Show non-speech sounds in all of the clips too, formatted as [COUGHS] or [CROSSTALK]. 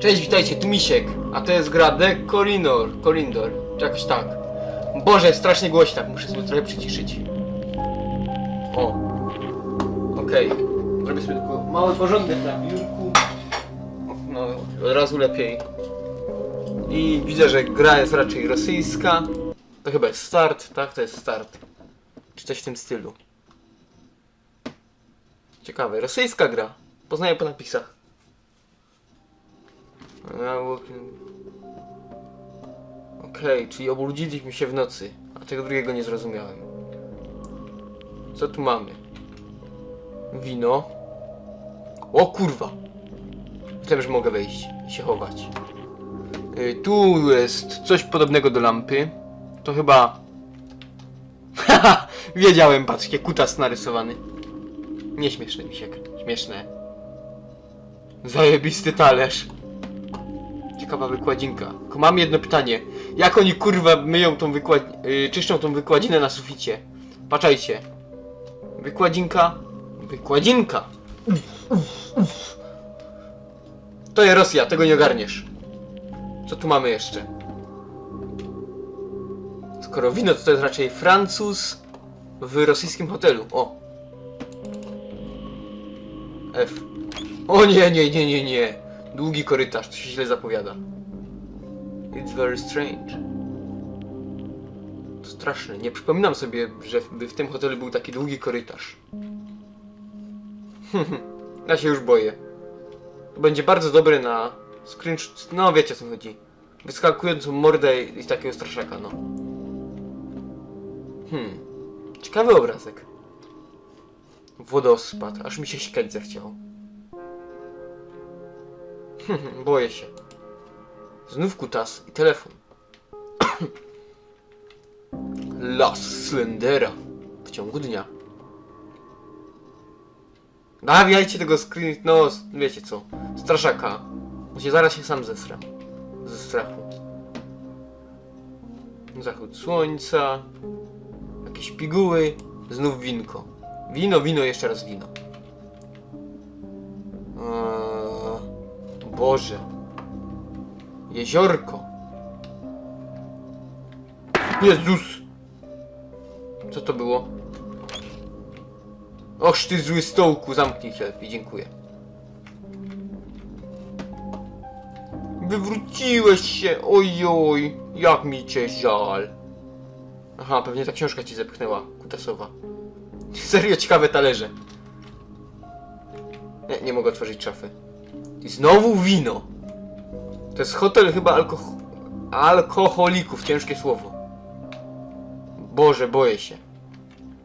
Cześć, witajcie, tu Misiek, a to jest gra The Corindor, Corindor, czy jakoś tak. Boże, strasznie głośno, muszę sobie trochę przyciszyć. O, okej, zrobię sobie tylko mały porządek na biurku. No, od razu lepiej. I widzę, że gra jest raczej rosyjska. To chyba jest start, tak? To jest start. Czy coś w tym stylu. Ciekawe, rosyjska gra. Poznaję po napisach. Walking- Okej, czyli obudziliśmy się w nocy, a tego drugiego nie zrozumiałem. Co tu mamy? Wino. O kurwa! Myślałem, że mogę wejść i się chować. Y, tu jest coś podobnego do lampy. To chyba... [LAUGHS] Haha! Wiedziałem, patrzcie, kutas narysowany. Nieśmieszny misiek. Śmieszne. Zajebisty talerz. Ciekawa wykładzinka. Tylko mam jedno pytanie. Jak oni kurwa myją tą wykład... Yy, czyszczą tą wykładzinę na suficie? Patrzajcie. Wykładzinka. Wykładzinka! To jest Rosja, tego nie ogarniesz. Co tu mamy jeszcze? Skoro wino, to to jest raczej Francuz w rosyjskim hotelu. O. F. O nie, nie, nie, nie, nie. Długi korytarz, to się źle zapowiada. It's very strange. To straszne. Nie przypominam sobie, że by w tym hotelu był taki długi korytarz. [LAUGHS] ja się już boję. To będzie bardzo dobre na screenshot. No wiecie o co chodzi. Wyskakującą mordę i takiego straszaka, no. Hmm. Ciekawy obrazek. Wodospad. Aż mi się sikać zechciało. Boję się. Znów kutas i telefon. [COUGHS] Las Slendera. W ciągu dnia. Nawijajcie tego screen... No, wiecie co. Straszaka. Się zaraz się sam zesram. Ze strachu. Zachód słońca. Jakieś piguły. Znów winko. Wino, wino, jeszcze raz wino. Boże. Jeziorko. Jezus. Co to było? Och ty zły stołku, zamknij się lepiej, dziękuję. Wywróciłeś się, ojoj, jak mi cię żal. Aha, pewnie ta książka ci zepchnęła, kutasowa. Serio ciekawe talerze. Nie, nie mogę otworzyć szafy. I znowu wino. To jest hotel chyba alkoho alkoholików, ciężkie słowo. Boże, boję się.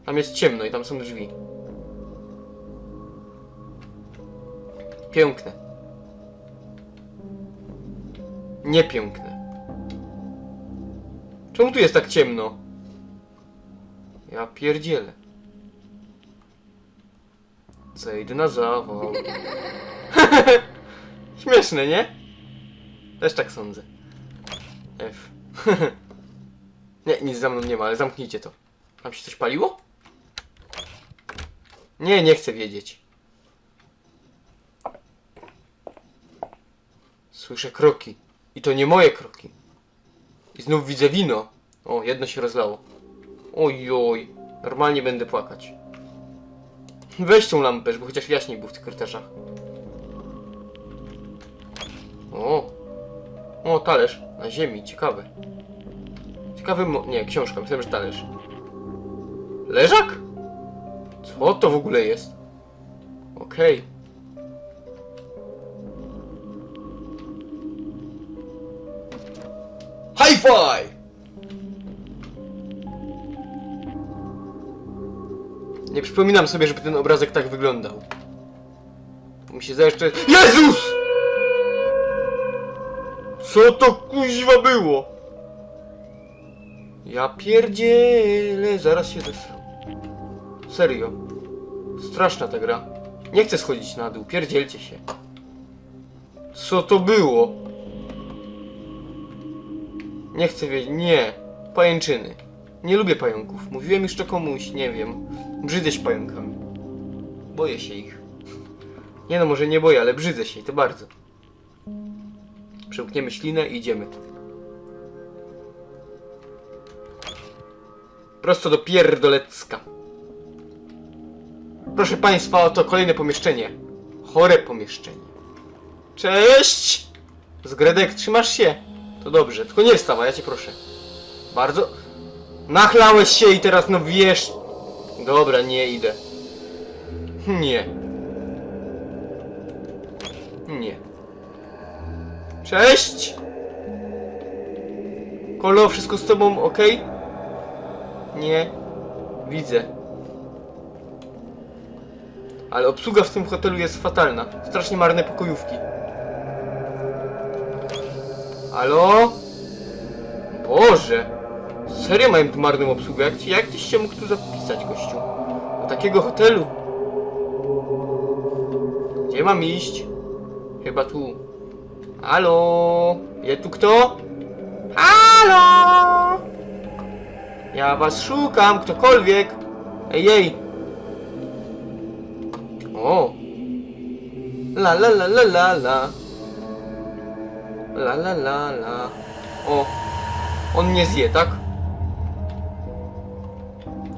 Tam jest ciemno i tam są drzwi. Piękne. Niepiękne. Czemu tu jest tak ciemno? Ja pierdzielę. Zejdę na zawał. Śmieszne, nie? Też tak sądzę. F. [LAUGHS] nie, nic za mną nie ma, ale zamknijcie to. Tam się coś paliło? Nie, nie chcę wiedzieć. Słyszę kroki. I to nie moje kroki. I znów widzę wino. O, jedno się rozlało. Ojoj, normalnie będę płakać. Weź tą lampę, żeby chociaż jaśniej był w tych korytarzach. O, o, talerz na ziemi, ciekawe. Ciekawy mo... nie, książka, myślałem, że talerz. Leżak? Co to w ogóle jest? Okej. Hi-Fi! Nie przypominam sobie, żeby ten obrazek tak wyglądał. Mi się jeszcze... Jezus! Co to kuźwa było? Ja pierdzielę, zaraz się zesram. Serio. Straszna ta gra. Nie chcę schodzić na dół, pierdzielcie się. Co to było? Nie chcę wiedzieć, nie. Pajęczyny. Nie lubię pająków. Mówiłem już to komuś, nie wiem. Brzydzę się pająkami. Boję się ich. Nie no, może nie boję, ale brzydzę się i to bardzo. Przełkniemy ślinę i idziemy. Prosto do pierdolecka. Proszę Państwa, oto kolejne pomieszczenie. Chore pomieszczenie. Cześć! Zgredek, trzymasz się? To dobrze, tylko nie wstawaj, ja cię proszę. Bardzo... Nachlałeś się i teraz no wiesz... Dobra, nie idę. Nie. Nie. Cześć! Kolo, wszystko z tobą ok? Nie. Widzę. Ale obsługa w tym hotelu jest fatalna. Strasznie marne pokojówki. Halo? Boże! Serio mają tu marną obsługę? Jak, jak tyś się mógł tu zapisać, gościu? Do takiego hotelu? Gdzie mam iść? Chyba tu. Halo? Jest tu kto? Halo? Ja was szukam, ktokolwiek. Ej, ej. O. La la la la la la. La la la la. O. On nie zje, tak?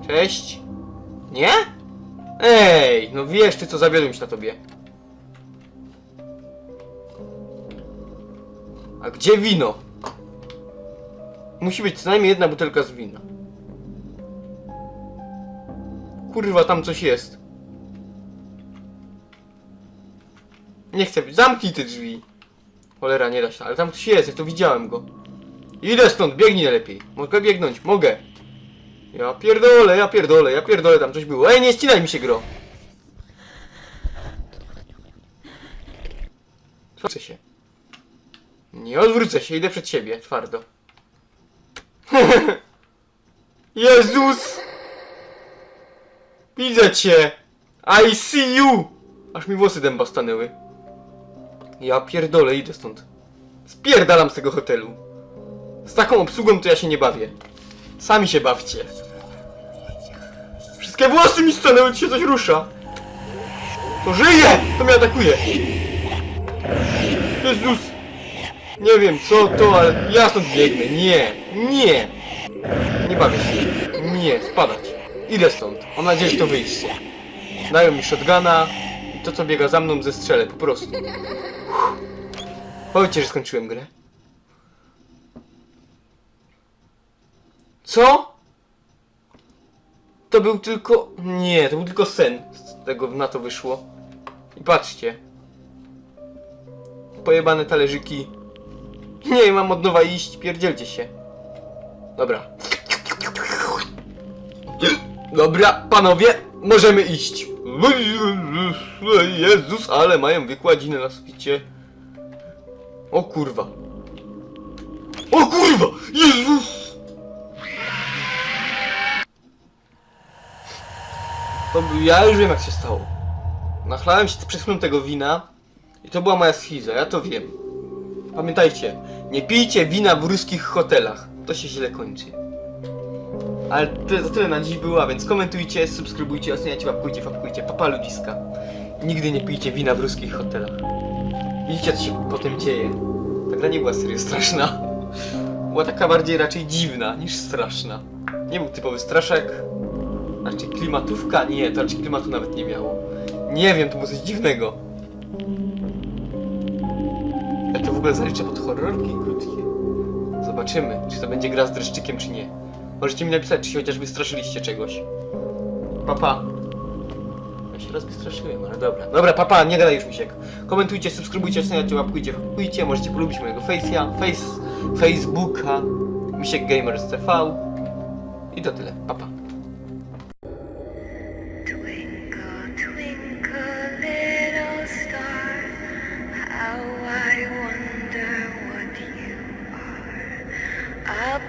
Cześć. Nie? Ej, no wiesz ty co zawiodłem się na tobie. A gdzie wino? Musi być co najmniej jedna butelka z wina. Kurwa, tam coś jest. Nie chcę być. Zamknij te drzwi. Cholera, nie da się. Ale tam coś jest, ja to widziałem go. Idę stąd, biegnij lepiej. Mogę biegnąć, mogę. Ja pierdolę, ja pierdolę, ja pierdolę, tam coś było. Ej, nie ścinaj mi się, gro. Odwrócę się. Nie odwrócę się, idę przed siebie, twardo. [LAUGHS] Jezus! Widzę cię! I see you! Aż mi włosy dęba stanęły. Ja pierdolę, idę stąd. Spierdalam z tego hotelu. Z taką obsługą to ja się nie bawię. Sami się bawcie. Wszystkie włosy mi stanęły, czy się coś rusza. To żyje! To mnie atakuje. Jezus! Nie wiem co to, ale ja stąd biegnę. Nie! Nie! Nie bawię się. Nie, spadać. Idę stąd. Mam nadzieję, że to wyjście. Dają mi shotguna i to co biega za mną zestrzelę, po prostu. Powiedzcie, że skończyłem grę. Co? To był tylko... Nie, to był tylko sen. Z tego na to wyszło. I patrzcie. Pojebane talerzyki. Nie, mam od nowa iść, pierdzielcie się. Dobra. Dobra, panowie, możemy iść. Jezus, ale mają wykładzinę na suficie. O kurwa. O kurwa! Jezus! To ja już wiem jak się stało. Nachlałem się chwilą tego wina i to była moja schiza, ja to wiem. Pamiętajcie, nie pijcie wina w ruskich hotelach. To się źle kończy. Ale to, to tyle na dziś było, a więc komentujcie, subskrybujcie, oceniajcie, łapkujcie, fapkujcie, papa ludziska. Nigdy nie pijcie wina w ruskich hotelach. Widzicie, co się potem dzieje. Ta gra nie była serio straszna. Była taka bardziej raczej dziwna niż straszna. Nie był typowy straszek. Raczej klimatówka? Nie, to raczej klimatu nawet nie miało. Nie wiem, to było coś dziwnego. Ogóle zaliczę pod horrorki krótkie. Zobaczymy, czy to będzie gra z dreszczykiem, czy nie. Możecie mi napisać, czy się chociaż wystraszyliście czegoś. Papa. Ja się raz wystraszyłem, ale dobra. Dobra, papa, nie gadaj już misiek. Komentujcie, subskrybujcie, oceniajcie, łapkujcie, łapkujcie. Możecie polubić mojego face'a, face, Facebooka, Misiek Gamers TV. I to tyle. Papa. Twinkle,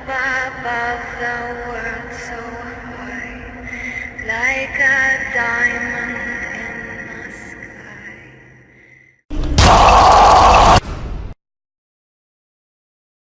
Above the world so high, like a diamond